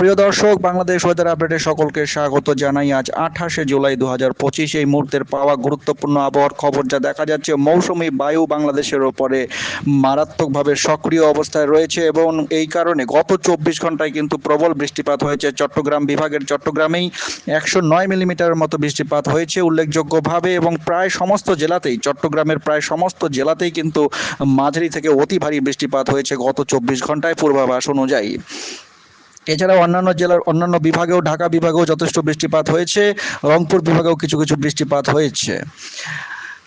প্রিয় দর্শক, বাংলাদেশ ওয়েদার আপডেটে সকলকে স্বাগত জানাই। আজ আঠাশে জুলাই দু হাজার পঁচিশ, এই মুহূর্তের পাওয়া গুরুত্বপূর্ণ আবহাওয়ার খবর যা দেখা যাচ্ছে, মৌসুমি বায়ু বাংলাদেশের ওপরে মারাত্মকভাবে সক্রিয় অবস্থায় রয়েছে এবং এই কারণে গত চব্বিশ ঘন্টায় কিন্তু প্রবল বৃষ্টিপাত হয়েছে। চট্টগ্রাম বিভাগের চট্টগ্রামেই একশো নয় মিলিমিটারের মতো বৃষ্টিপাত হয়েছে উল্লেখযোগ্যভাবে এবং প্রায় সমস্ত জেলাতেই, চট্টগ্রামের প্রায় সমস্ত জেলাতেই কিন্তু মাঝারি থেকে অতি ভারী বৃষ্টিপাত হয়েছে গত চব্বিশ ঘন্টায় পূর্বাভাস অনুযায়ী। এছাড়াও অন্যান্য জেলার অন্যান্য বিভাগেও, ঢাকা বিভাগেও যথেষ্ট বৃষ্টিপাত হয়েছে, রংপুর বিভাগেও কিছু কিছু বৃষ্টিপাত হয়েছে।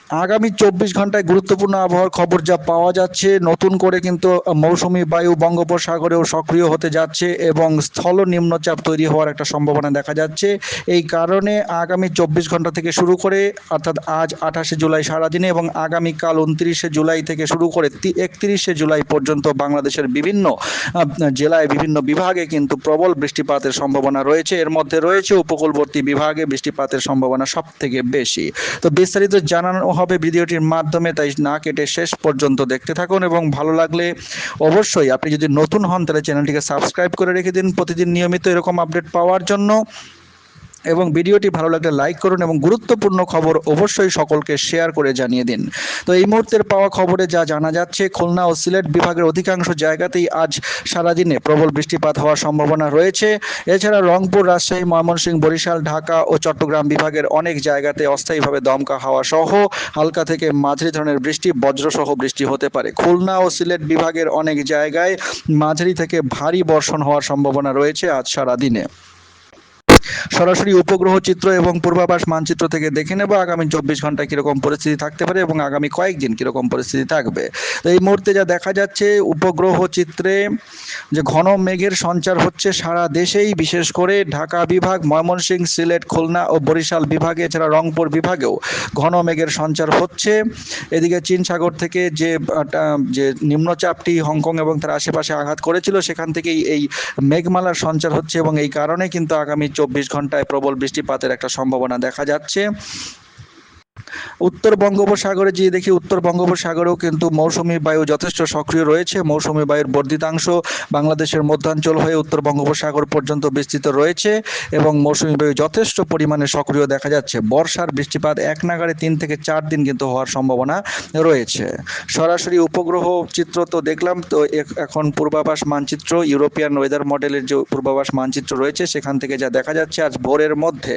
আগামী চব্বিশ ঘন্টায় গুরুত্বপূর্ণ আবহাওয়ার খবর যা পাওয়া যাচ্ছে, নতুন করে কিন্তু মৌসুমি বায়ু বঙ্গোপসাগরেও সক্রিয় হতে যাচ্ছে এবং স্থল নিম্নচাপ তৈরি হওয়ার একটা সম্ভাবনা দেখা যাচ্ছে। এই কারণে আগামী চব্বিশ ঘণ্টা থেকে শুরু করে, অর্থাৎ আজ আঠাশে জুলাই সারাদিনে এবং আগামীকাল উনত্রিশে জুলাই থেকে শুরু করে একত্রিশে জুলাই পর্যন্ত বাংলাদেশের বিভিন্ন জেলায় বিভিন্ন বিভাগে কিন্তু প্রবল বৃষ্টিপাতের সম্ভাবনা রয়েছে। এর মধ্যে রয়েছে উপকূলবর্তী বিভাগে বৃষ্টিপাতের সম্ভাবনা সব থেকে বেশি। তো বিস্তারিত জানানো হবে ভিডিওটির মাধ্যমে, তাই না কেটে শেষ পর্যন্ত দেখতে থাকুন এবং ভালো লাগলে অবশ্যই আপনি যদি নতুন হন, তাহলে চ্যানেলটিকে সাবস্ক্রাইব করে রেখে দিন। প্রতিদিন নিয়মিত এরকম আপডেট পাওয়ার জন্য। এবং ভিডিওটি ভালো লাগলে লাইক করুন এবং গুরুত্বপূর্ণ খবর অবশ্যই সকলকে শেয়ার করে জানিয়ে দিন। তো এই মুহূর্তের পাওয়া খবরে যা জানা যাচ্ছে, খুলনা ও সিলেট বিভাগের অধিকাংশ জায়গাতেই আজ সারাদিনে প্রবল বৃষ্টিপাত হওয়ার সম্ভাবনা রয়েছে। এছাড়া রংপুর, রাজশাহী, ময়মনসিংহ, বরিশাল, ঢাকা ও চট্টগ্রাম বিভাগের অনেক জায়গাতে অস্থায়ীভাবে দমকা হাওয়া সহ হালকা থেকে মাঝারি ধরনের বৃষ্টি, বজ্রসহ বৃষ্টি হতে পারে। খুলনা ও সিলেট বিভাগের অনেক জায়গায় মাঝারি থেকে ভারী বর্ষণ হওয়ার সম্ভাবনা রয়েছে আজ সারাদিনে। সরাসরি উপগ্রহ চিত্র এবং পূর্বাভাস মানচিত্র থেকে দেখে নেব আগামী চব্বিশ ঘণ্টা কীরকম পরিস্থিতি থাকতে পারে এবং আগামী কয়েকদিন কীরকম পরিস্থিতি থাকবে। তো এই মুহূর্তে যা দেখা যাচ্ছে, উপগ্রহ চিত্রে যে ঘন মেঘের সঞ্চার হচ্ছে সারা দেশেই, বিশেষ করে ঢাকা বিভাগ, ময়মনসিংহ, সিলেট, খুলনা ও বরিশাল বিভাগে, এছাড়া রংপুর বিভাগেও ঘন মেঘের সঞ্চার হচ্ছে। এদিকে চীন সাগর থেকে যে যে নিম্নচাপটি হংকং এবং তার আশেপাশে আঘাত করেছিল, সেখান থেকেই এই মেঘমালার সঞ্চার হচ্ছে এবং এই কারণে কিন্তু আগামী চব্বিশ ঘন্টায় প্রবল বৃষ্টিপাতের একটা সম্ভাবনা দেখা যাচ্ছে। উত্তর বঙ্গোপসাগরে যে দেখি উত্তর বঙ্গোপসাগরেও কিন্তু মৌসুমি বায়ু যথেষ্ট সক্রিয় রয়েছে। মৌসুমি বায়ুর বর্ধিতাংশ বাংলাদেশের মধ্যাঞ্চল হয়ে উত্তর বঙ্গোপসাগর পর্যন্ত বিস্তৃত রয়েছে এবং মৌসুমি বায়ু যথেষ্ট পরিমাণে সক্রিয় দেখা যাচ্ছে। বর্ষার বৃষ্টিপাত এক নাগাড়ে তিন থেকে চার দিন কিন্তু হওয়ার সম্ভাবনা রয়েছে। সরাসরি উপগ্রহ চিত্র তো দেখলাম, তো এখন পূর্বাভাস মানচিত্র, ইউরোপিয়ান ওয়েদার মডেলের যে পূর্বাভাস মানচিত্র রয়েছে, সেখান থেকে যা দেখা যাচ্ছে আজ ভোরের মধ্যে।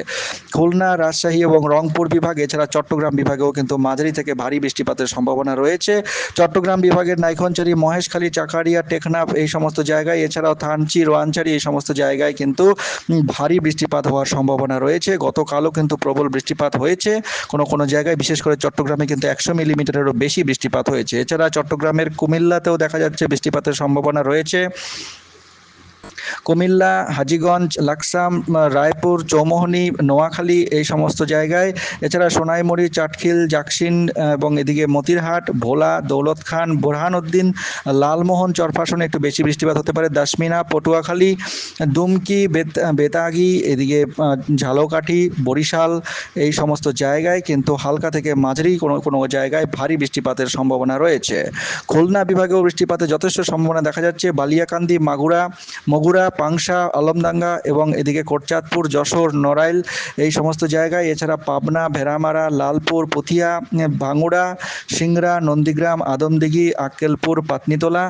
খুলনা, রাজশাহী এবং রংপুর বিভাগ, এছাড়া চট্টগ্রাম বিভাগেও কিন্তু মাঝারি থেকে ভারী বৃষ্টিপাতের সম্ভাবনা রয়েছে। চট্টগ্রাম বিভাগের নাইখনচারি, মহেশখালী, চাকারিয়া, টেকনাফ এই সমস্ত জায়গায়, এছাড়াও থানচি রোয়াঞ্চারি এই সমস্ত জায়গায় কিন্তু ভারী বৃষ্টিপাত হওয়ার সম্ভাবনা রয়েছে। গতকালও কিন্তু প্রবল বৃষ্টিপাত হয়েছে। কোনো কোনো জায়গায়, বিশেষ করে চট্টগ্রামে কিন্তু একশো মিলিমিটারেরও বেশি বৃষ্টিপাত হয়েছে। এছাড়া চট্টগ্রামের কুমিল্লাতেও দেখা যাচ্ছে বৃষ্টিপাতের সম্ভাবনা রয়েছে। কুমিল্লা, হাজীগঞ্জ, লাকসাম, রায়পুর, চৌমোহনী, নোয়াখালী এই সমস্ত জায়গায়। এছাড়া সোনাইমুড়ি, চাটখিল, জাকসিন এবং এদিকে মতিরহাট, ভোলা, দৌলত খান বোরহানউদ্দিন লালমোহন চরফাসনে একটু বেশি বৃষ্টিপাত হতে পারে। দাসমিনা, পটুয়াখালী, দুমকি, বেত বেতাগি, এদিকে ঝালকাঠি, বরিশাল এই সমস্ত জায়গায়, কিন্তু হালকা থেকে মাঝারি কোনো কোনো জায়গায় ভারী বৃষ্টিপাতের সম্ভাবনা রয়েছে। খুলনা বিভাগেও বৃষ্টিপাতের যথেষ্ট সম্ভাবনা দেখা যাচ্ছে। বালিয়াকান্দি, মাগুরা মগুরা, পাংশা, আলমডাঙ্গা এবং এদিকে কোটচাঁদপুর, যশোর, নড়াইল এই সমস্ত জায়গায়, এছাড়া পাবনা, ভেড়ামারা, লালপুর, পুথিয়া, ভাঙুড়া, সিংড়া, নন্দীগ্রাম, আদমদিঘি, আক্কেলপুর পাতনিতলা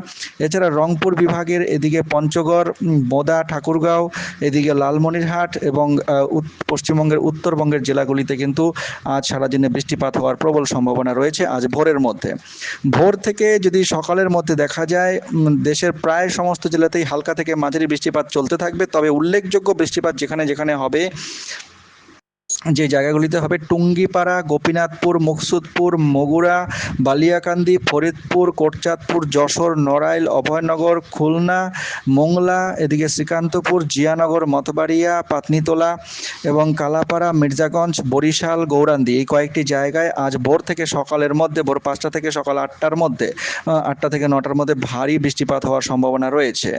এছাড়া রংপুর বিভাগের এদিকে পঞ্চগড় বোদা ঠাকুরগাঁও, এদিকে লালমনিরহাট এবং পশ্চিমবঙ্গের উত্তরবঙ্গের জেলাগুলিতে কিন্তু আজ সারাদিনে বৃষ্টিপাত হওয়ার প্রবল সম্ভাবনা রয়েছে আজ ভোরের মধ্যে। ভোর থেকে যদি সকালের মধ্যে দেখা যায় দেশের প্রায় সমস্ত জেলাতেই হালকা থেকে মাঝারি বৃষ্টিপাত চলতে থাকবে। তবে উল্লেখযোগ্য বৃষ্টিপাত যেখানে যেখানে হবে যে জায়গাগুলিতে হবে টুঙ্গিপাড়া, গোপীনাথপুর, মুকসুদপুর, মগুরা, বালিয়াকান্দি, ফরিদপুর, কোটচাঁদপুর, যশোর, নড়াইল, অভয়নগর, খুলনা, মোংলা, এদিকে শ্রীকান্তপুর, জিয়ানগর, মতবাড়িয়া, পাতনিতলা এবং কালাপাড়া, মির্জাগঞ্জ, বরিশাল, গৌরান্দি। এই কয়েকটি জায়গায় আজ ভোর থেকে সকালের মধ্যে, ভোর পাঁচটা থেকে সকাল আটটার মধ্যে আটটা থেকে নটার মধ্যে ভারী বৃষ্টিপাত হওয়ার সম্ভাবনা রয়েছে।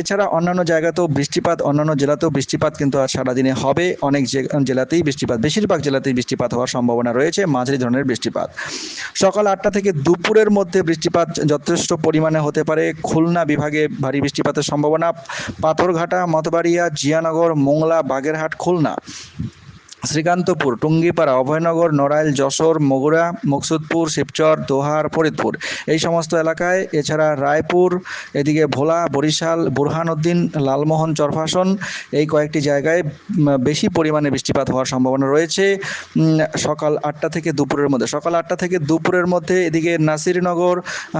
এছাড়া অন্যান্য জায়গাতেও বৃষ্টিপাত, অন্যান্য জেলাতেও বৃষ্টিপাত কিন্তু আজ সারাদিনে হবে। অনেক জেলাতেই বৃষ্টিপাত। বেশিরভাগ জেলাতেই বৃষ্টিপাত হওয়ার সম্ভাবনা রয়েছে, মাঝারি ধরনের বৃষ্টিপাত। সকাল আটটা থেকে দুপুরের মধ্যে বৃষ্টিপাত যথেষ্ট পরিমাণে হতে পারে। খুলনা বিভাগে ভারী বৃষ্টিপাতের সম্ভাবনা। পাথরঘাটা, মতবাড়িয়া, জিয়ানগর, মোংলা, বাগেরহাট, খুলনা। শ্রীকান্তপুর, টুঙ্গিপাড়া, অভয়নগর, নড়াইল, যশোর, মগুরা, মুকসুদপুর, শিবচর, দোহার, ফরিদপুর। এই সমস্ত এলাকায়, এছাড়া রায়পুর, এদিকে ভোলা, বরিশাল বুরহানউদ্দিন লালমোহন চরফাসন, এই কয়েকটি জায়গায় বেশি পরিমাণে বৃষ্টিপাত হওয়ার সম্ভাবনা রয়েছে। সকাল আটটা থেকে দুপুরের মধ্যে, সকাল আটটা থেকে দুপুরের মধ্যে এদিকে নাসিরনগর,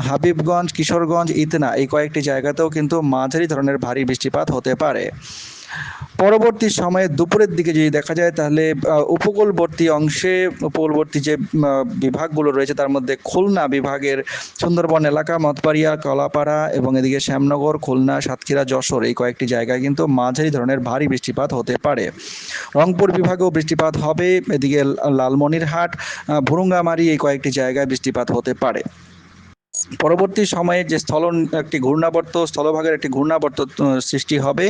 হাবিবগঞ্জ, কিশোরগঞ্জ, ইতনা, এই কয়েকটি জায়গাতেও কিন্তু মাঝারি ধরনের ভারী বৃষ্টিপাত হতে পারে। পরবর্তী সময়ে দুপুরের দিকে যদি দেখা যায়, তাহলে উপকূলবর্তী অংশে, উপকূলবর্তী যে বিভাগগুলো রয়েছে, তার মধ্যে খুলনা বিভাগের সুন্দরবন এলাকা মতপাড়িয়া কলাপাড়া এবং এদিকে শ্যামনগর, খুলনা, সাতক্ষীরা, যশোর এই কয়েকটি জায়গায় কিন্তু মাঝারি ধরনের ভারী বৃষ্টিপাত হতে পারে। রংপুর বিভাগেও বৃষ্টিপাত হবে, এদিকে লালমনিরহাট ভুরুঙ্গামারি এই কয়েকটি জায়গায় বৃষ্টিপাত হতে পারে। পরবর্তী সময়ে যে স্থলন, একটি ঘূর্ণাবর্ত, স্থলভাগের একটি ঘূর্ণাবর্ত সৃষ্টি হবে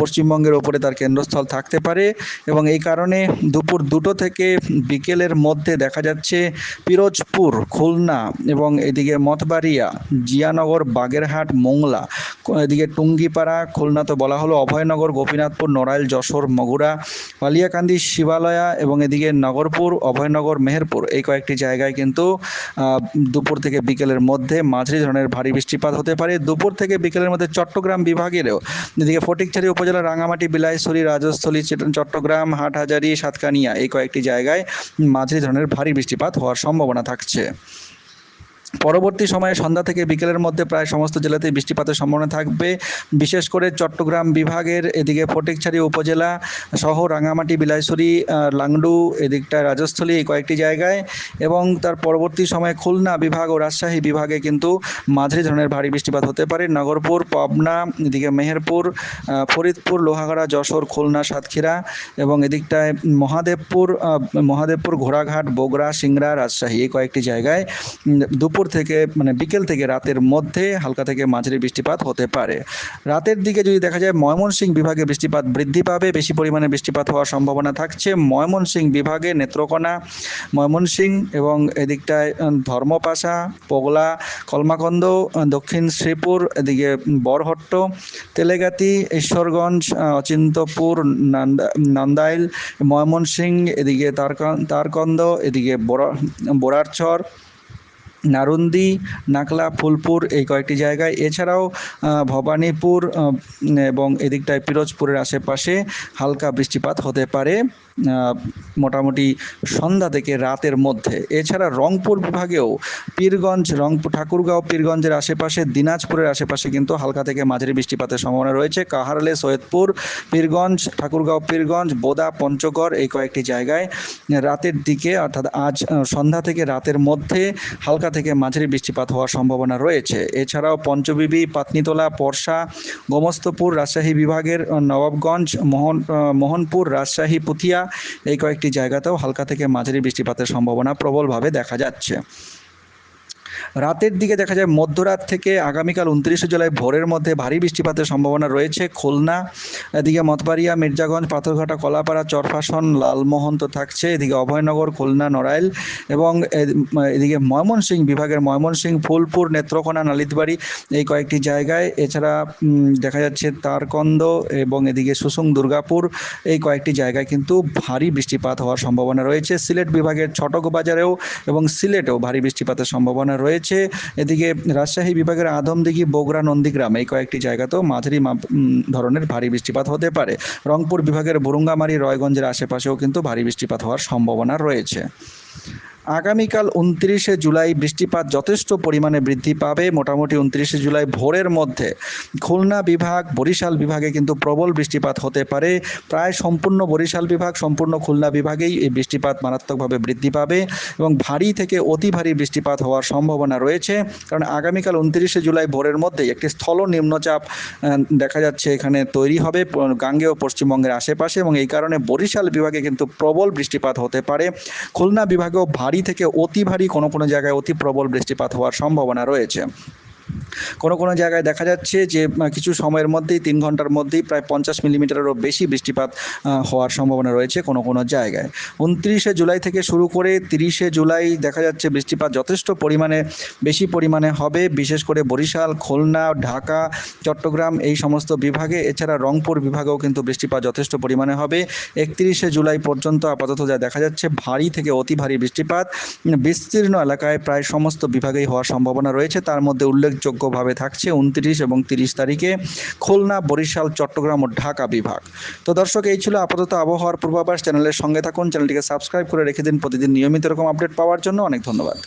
পশ্চিমবঙ্গের ওপরে তার কেন্দ্রস্থল থাকতে পারে এবং এই কারণে দুপুর দুটো থেকে বিকেলের মধ্যে দেখা যাচ্ছে পিরোজপুর, খুলনা এবং এদিকে মতবাড়িয়া জিয়ানগর, বাগেরহাট, মোংলা এদিকে টুঙ্গিপাড়া, খুলনা তো বলা হলো অভয়নগর, গোপীনাথপুর, নড়াইল, যশোর, মগুরা, বালিয়াকান্দি, শিবালয়া এবং এদিকে নগরপুর, অভয়নগর, মেহেরপুর, এই কয়েকটি জায়গায় কিন্তু দুপুর থেকে বিকেলের মধ্যে মাঝারি ধরনের ভারী বৃষ্টিপাত হতে পারে। দুপুর থেকে বিকেলের মধ্যে চট্টগ্রাম বিভাগেরও এদিকে ফটিকছড়ি উপজেলা রাঙামাটি, বিলাইছড়ি, রাজস্থলী, চিট- চট্টগ্রাম, হাটহাজারি, সাতকানিয়া এই কয়েকটি জায়গায় মাঝারি ধরনের ভারী বৃষ্টিপাত হওয়ার সম্ভাবনা থাকছে। পরবর্তী সময়ে সন্ধ্যা থেকে বিকেলের মধ্যে প্রায় সমস্ত জেলাতেই বৃষ্টিপাতের সম্ভাবনা থাকবে। বিশেষ করে চট্টগ্রাম বিভাগের এদিকে ফটিকছড়ি উপজেলা সহ রাঙামাটি বিলাইছড়ি লাংডু এদিকটায় রাজস্থলী এই কয়েকটি জায়গায় এবং তার পরবর্তী সময়ে খুলনা বিভাগ ও রাজশাহী বিভাগে কিন্তু মাঝারি ধরনের ভারী বৃষ্টিপাত হতে পারে। নগরপুর পাবনা এদিকে মেহেরপুর ফরিদপুর লোহাগাড়া যশোর খুলনা সাতক্ষীরা এবং এদিকটায় মহাদেবপুর মহাদেবপুর ঘোড়াঘাট বগুড়া সিংড়া রাজশাহী এই কয়েকটি জায়গায় উম, দুপুর থেকে মানে বিকেল থেকে রাতের মধ্যে হালকা থেকে মাঝারি বৃষ্টিপাত হতে পারে। রাতের দিকে যদি দেখা যায় ময়মনসিংহ বিভাগে বৃষ্টিপাত বৃদ্ধি পাবে, বেশি পরিমাণে বৃষ্টিপাত হওয়ার সম্ভাবনা থাকছে। ময়মনসিংহ বিভাগে নেত্রকোনা, ময়মনসিংহ এবং এদিকটায় ধর্মপাশা, পোগলা, কলমাকন্দ, দক্ষিণ শ্রীপুর, এদিকে বরহট্ট, তেলেগাতি, ঈশ্বরগঞ্জ অচিন্তপুর, নান্দা- নান্দাইল, ময়মনসিংহ, এদিকে তারকন- তারকন্দ, এদিকে বরা, বোরারচর নারুন্দি, নাকলা, ফুলপুর এই কয়েকটি জায়গায়। এছাড়াও ভবানীপুর এবং এদিকটায় পিরোজপুরের আশেপাশে হালকা বৃষ্টিপাত হতে পারে। মোটামুটি সন্ধ্যা থেকে রাতের মধ্যে। এছাড়া রংপুর বিভাগেও পীরগঞ্জ, রংপুর, ঠাকুরগাঁও, পীরগঞ্জের আশেপাশে, দিনাজপুরের আশেপাশে কিন্তু হালকা থেকে মাঝারি বৃষ্টিপাতের সম্ভাবনা রয়েছে। কাহারলে, সৈয়দপুর, পীরগঞ্জ, ঠাকুরগাঁও, পীরগঞ্জ, বোদা, পঞ্চগড় এই কয়েকটি জায়গায় রাতের দিকে অর্থাৎ আজ সন্ধ্যা থেকে রাতের মধ্যে হালকা থেকে মাঝারি বৃষ্টিপাত হওয়ার সম্ভাবনা রয়েছে। এছাড়াও পঞ্চবিবি, পাতনিতলা, পরশা, গোমস্তপুর, রাজশাহী বিভাগের নবাবগঞ্জ, মোহন মোহনপুর, রাজশাহী, পুথিয়া এই কয়েকটি জায়গাতেও হালকা থেকে মাঝারি বৃষ্টিপাতের সম্ভাবনা প্রবলভাবে দেখা যাচ্ছে। রাতের দিকে দেখা যায় মধ্যরাত থেকে আগামীকাল উনত্রিশে জুলাই ভোরের মধ্যে ভারী বৃষ্টিপাতের সম্ভাবনা রয়েছে। খুলনা, এদিকে মতবাড়িয়া, মির্জাগঞ্জ, পাথরঘাটা, কলাপাড়া, চরফাসন, লালমোহন তো থাকছে। এদিকে অভয়নগর, খুলনা, নড়াইল এবং এদিকে ময়মনসিংহ বিভাগের ময়মনসিংহ, ফুলপুর, নেত্রকোনা, নালিতবাড়ি এই কয়েকটি জায়গায়। এছাড়া দেখা যাচ্ছে তারকন্দ এবং এদিকে সুসুং, দুর্গাপুর এই কয়েকটি জায়গায় কিন্তু ভারী বৃষ্টিপাত হওয়ার সম্ভাবনা রয়েছে। সিলেট বিভাগের ছটক বাজারেও এবং সিলেটেও ভারী বৃষ্টিপাতের সম্ভাবনা রয়েছে। এদিকে রাজশাহী বিভাগের আদমদিঘি, বগুড়া, নন্দীগ্রাম এই কয়েকটি জায়গাতেও মাঝারি ধরনের ভারী বৃষ্টিপাত হতে পারে। রংপুর বিভাগের বুরুঙ্গামারি, রয়গঞ্জের আশেপাশেও কিন্তু ভারী বৃষ্টিপাত হওয়ার সম্ভাবনা রয়েছে। আগামীকাল উনত্রিশে জুলাই বৃষ্টিপাত যথেষ্ট পরিমাণে বৃদ্ধি পাবে। মোটামুটি উনত্রিশে জুলাই ভোরের মধ্যে খুলনা বিভাগ, বরিশাল বিভাগে কিন্তু প্রবল বৃষ্টিপাত হতে পারে। প্রায় সম্পূর্ণ বরিশাল বিভাগ, সম্পূর্ণ খুলনা বিভাগেই এই বৃষ্টিপাত মারাত্মকভাবে বৃদ্ধি পাবে এবং ভারী থেকে অতি ভারী বৃষ্টিপাত হওয়ার সম্ভাবনা রয়েছে। কারণ আগামীকাল উনত্রিশে জুলাই ভোরের মধ্যে একটি স্থল নিম্নচাপ দেখা যাচ্ছে এখানে তৈরি হবে গাঙ্গেয় পশ্চিমবঙ্গের আশেপাশে এবং এই কারণে বরিশাল বিভাগে কিন্তু প্রবল বৃষ্টিপাত হতে পারে। খুলনা বিভাগেও ভারী থেকে অতি ভারী কোনো কোনো জায়গায় অতি প্রবল বৃষ্টিপাত হওয়ার সম্ভাবনা রয়েছে। কোনো কোনো জায়গায় দেখা যাচ্ছে যে কিছু সময়ের মধ্যেই, তিন ঘণ্টার মধ্যেই প্রায় পঞ্চাশ মিলিমিটারেরও বেশি বৃষ্টিপাত হওয়ার সম্ভাবনা রয়েছে কোনো কোনো জায়গায়। উনত্রিশে জুলাই থেকে শুরু করে তিরিশে জুলাই দেখা যাচ্ছে বৃষ্টিপাত যথেষ্ট পরিমাণে, বেশি পরিমাণে হবে। বিশেষ করে বরিশাল, খুলনা, ঢাকা, চট্টগ্রাম এই সমস্ত বিভাগে, এছাড়া রংপুর বিভাগেও কিন্তু বৃষ্টিপাত যথেষ্ট পরিমাণে হবে। একত্রিশে জুলাই পর্যন্ত আপাতত যা দেখা যাচ্ছে, ভারী থেকে অতি ভারী বৃষ্টিপাত। বিস্তীর্ণ এলাকায় প্রায় সমস্ত বিভাগেই হওয়ার সম্ভাবনা রয়েছে। তার মধ্যে উল্লেখযোগ্যভাবে থাকছে উনত্রিশ এবং তিরিশ তারিখে খুলনা, বরিশাল, চট্টগ্রাম ও ঢাকা বিভাগ। তো দর্শক, এই ছিল আপাতত আবহাওয়ার পূর্বাভাস। চ্যানেলের সঙ্গে থাকুন, চ্যানেলটিকে সাবস্ক্রাইব করে রেখে দিন। প্রতিদিন নিয়মিত এরকম আপডেট পাওয়ার জন্য অনেক ধন্যবাদ।